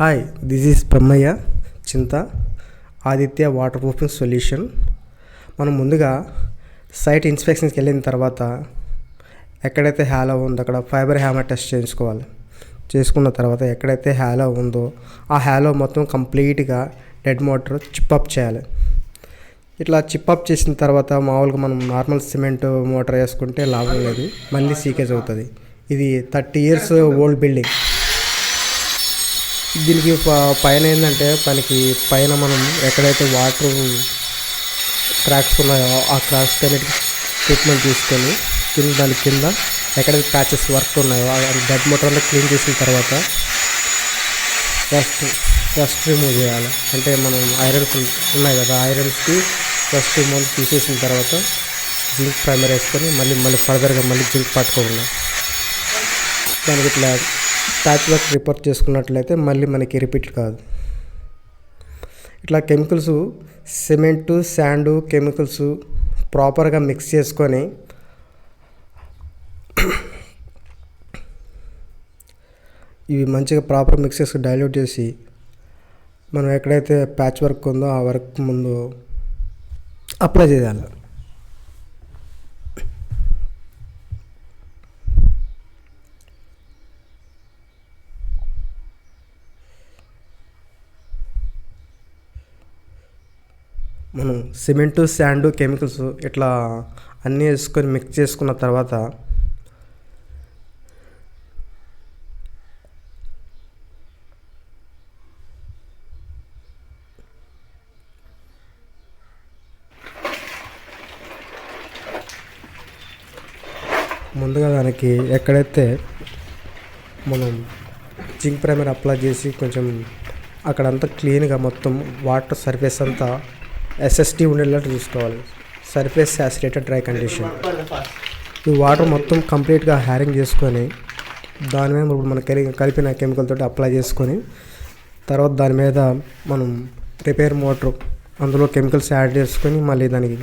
Hi this is Brahmaiah చింత Aditya water proofing solution మనం ముందుగా సైట్ ఇన్స్పెక్షన్స్కి వెళ్ళిన తర్వాత ఎక్కడైతే హ్యాలో ఉందో అక్కడ ఫైబర్ హ్యామర్ టెస్ట్ చేయించుకోవాలి. చేసుకున్న తర్వాత ఎక్కడైతే హ్యాలో ఉందో ఆ హ్యాలో మొత్తం కంప్లీట్గా డెడ్ మోటార్ చిప్అప్ చేయాలి. ఇట్లా చిప్అప్ చేసిన తర్వాత మామూలుగా మనం నార్మల్ సిమెంట్ మోటార్ వేసుకుంటే లాభం లేదు. మళ్ళీ సీకేజ్ అవుతుంది. ఇది థర్టీ ఇయర్స్ ఓల్డ్ బిల్డింగ్ దీనికి ప- పైన ఏంటంటే మనకి పైన మనం ఎక్కడైతే వాటర్ క్రాక్స్ ఉన్నాయో ఆ క్రాక్స్ అన్నిటికి ట్రీట్మెంట్ తీసుకొని కింద దాని కింద ఎక్కడైతే ప్యాచెస్ వర్క్ ఉన్నాయో అది డెడ్ మోటార్ అంతా క్లీన్ చేసిన తర్వాత రస్ట్ రస్ట్ రిమూవ్ చేయాలి. అంటే మనం ఐరన్స్ ఉన్నాయి కదా ఐరన్స్కి రస్ట్ రిమూవ్ తీసేసిన తర్వాత జింక్ ప్రైమర్ వేసుకొని మళ్ళీ మళ్ళీ ఫర్దర్గా మళ్ళీ జింక్ పట్టుకోకుండా దానికి ఇట్లా ప్యాచ్ వర్క్ రిపేర్ చేసుకున్నట్లయితే మళ్ళీ మనకి రిపీట్ కాదు. ఇట్లా కెమికల్స్ సిమెంటు శాండు కెమికల్స్ ప్రాపర్గా మిక్స్ చేసుకొని ఇవి మంచిగా ప్రాపర్ మిక్స్ చేసి డైల్యూట్ చేసి మనం ఎక్కడైతే ప్యాచ్ వర్క్ ఉందో ఆ వర్క్ ముందు అప్లై చేయాలి. మనం సిమెంటు శాండు కెమికల్స్ ఇట్లా అన్నీ వేసుకొని మిక్స్ చేసుకున్న తర్వాత ముందుగా దానికి ఎక్కడైతే మనం జింక్ ప్రైమర్ అప్లై చేసి కొంచెం అక్కడంతా క్లీన్గా మొత్తం వాటర్ సర్ఫేస్ అంతా ఎస్ఎస్టీ ఉండేలాగా చూసుకోవాలి. సర్ఫేస్ శాచురేటెడ్ డ్రై కండిషన్ ఈ వాటర్ మొత్తం కంప్లీట్గా హ్యారింగ్ చేసుకొని దాని మీద ఇప్పుడు మనం కలిపి కలిపిన కెమికల్ తోటి అప్లై చేసుకొని తర్వాత దాని మీద మనం రిపేర్ మోటర్ అందులో కెమికల్స్ యాడ్ చేసుకొని మళ్ళీ దానికి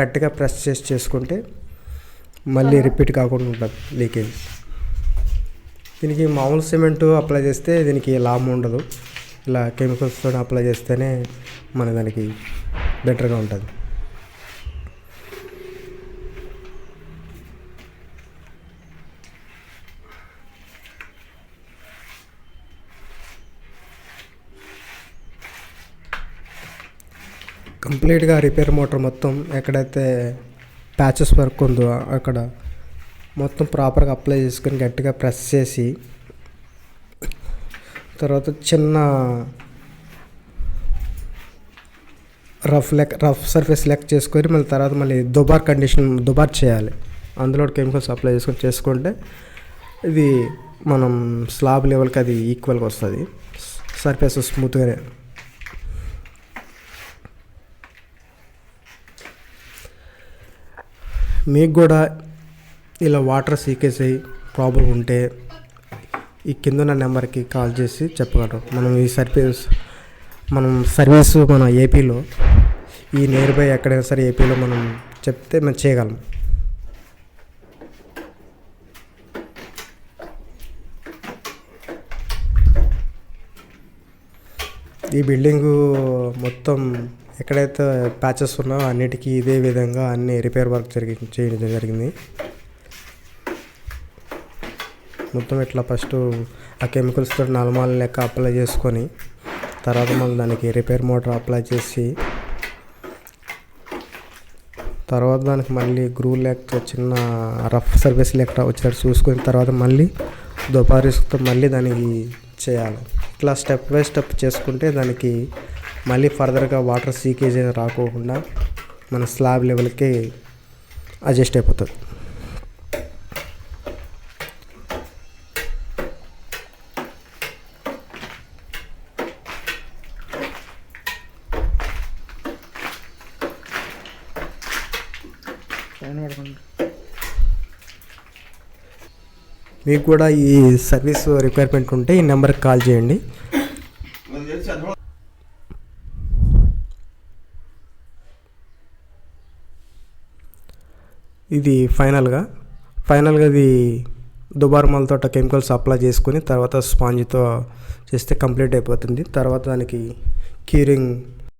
గట్టిగా ప్రెస్ చేసి చేసుకుంటే మళ్ళీ రిపీట్ కాకుండా ఉంటుంది లీకేజ్ దీనికి మామూలు సిమెంట్ అప్లై చేస్తే దీనికి లాభం ఉండదు. ఇలా కెమికల్స్తో అప్లై చేస్తేనే మన దానికి బెటర్గా ఉంటుంది. కంప్లీట్గా రిపేర్ మోటార్ మొత్తం ఎక్కడైతే ప్యాచెస్ వర్క్ ఉందో అక్కడ మొత్తం ప్రాపర్గా అప్లై చేసుకొని గట్టిగా ప్రెస్ చేసి తర్వాత చిన్న రఫ్ లెక్ రఫ్ సర్ఫేస్ లెక్ చేసుకొని మళ్ళీ తర్వాత మళ్ళీ దుబార్ కండిషన్ దుబార్ చేయాలి. అందులో కెమికల్స్ అప్లై చేసుకొని చేసుకుంటే ఇది మనం స్లాబ్ లెవెల్కి అది ఈక్వల్గా వస్తుంది. సర్ఫేస్ స్మూత్గానే మీకు కూడా ఇలా వాటర్ సీకేజ్ అయ్యి ప్రాబ్లం ఉంటే ఈ కింద ఉన్న నెంబర్కి కాల్ చేసి చెప్పగలరు. మనం ఈ సర్వీస్ మనం సర్వీస్ మన ఏపీలో ఈ నియర్ బై ఎక్కడైనా సరే ఏపీలో మనం చెప్తే మనం చేయగలం. ఈ బిల్డింగు మొత్తం ఎక్కడైతే ప్యాచెస్ ఉన్నాయో అన్నిటికీ ఇదే విధంగా అన్ని రిపేర్ వర్క్ జరిగి చేయడం జరిగింది. మొత్తం ఇట్లా ఫస్ట్ ఆ కెమికల్స్తో నలమాల లెక్క అప్లై చేసుకొని తర్వాత మళ్ళీ దానికి రిపేర్ మోటార్ అప్లై చేసి తర్వాత దానికి మళ్ళీ గ్రూ లెక్క చిన్న రఫ్ సర్వీస్ లెక్క వచ్చేటట్టు చూసుకుని తర్వాత మళ్ళీ దుపారీస్తో మళ్ళీ దానికి చేయాలి. ఇట్లా స్టెప్ బై స్టెప్ చేసుకుంటే దానికి మళ్ళీ ఫర్దర్గా వాటర్ సీకేజ్ అనేది రాకోకుండా మన స్లాబ్ లెవెల్కి అడ్జస్ట్ అయిపోతుంది. మీకు కూడా ఈ సర్వీస్ రిక్వైర్మెంట్ ఉంటే ఈ నెంబర్కి కాల్ చేయండి. ఇది ఫైనల్గా. ఫైనల్గా ఇది దుబార్మల్తో కెమికల్స్ అప్లై చేసుకుని తర్వాత స్పాంజ్తో చేస్తే కంప్లీట్ అయిపోతుంది. తర్వాత దానికి క్యూరింగ్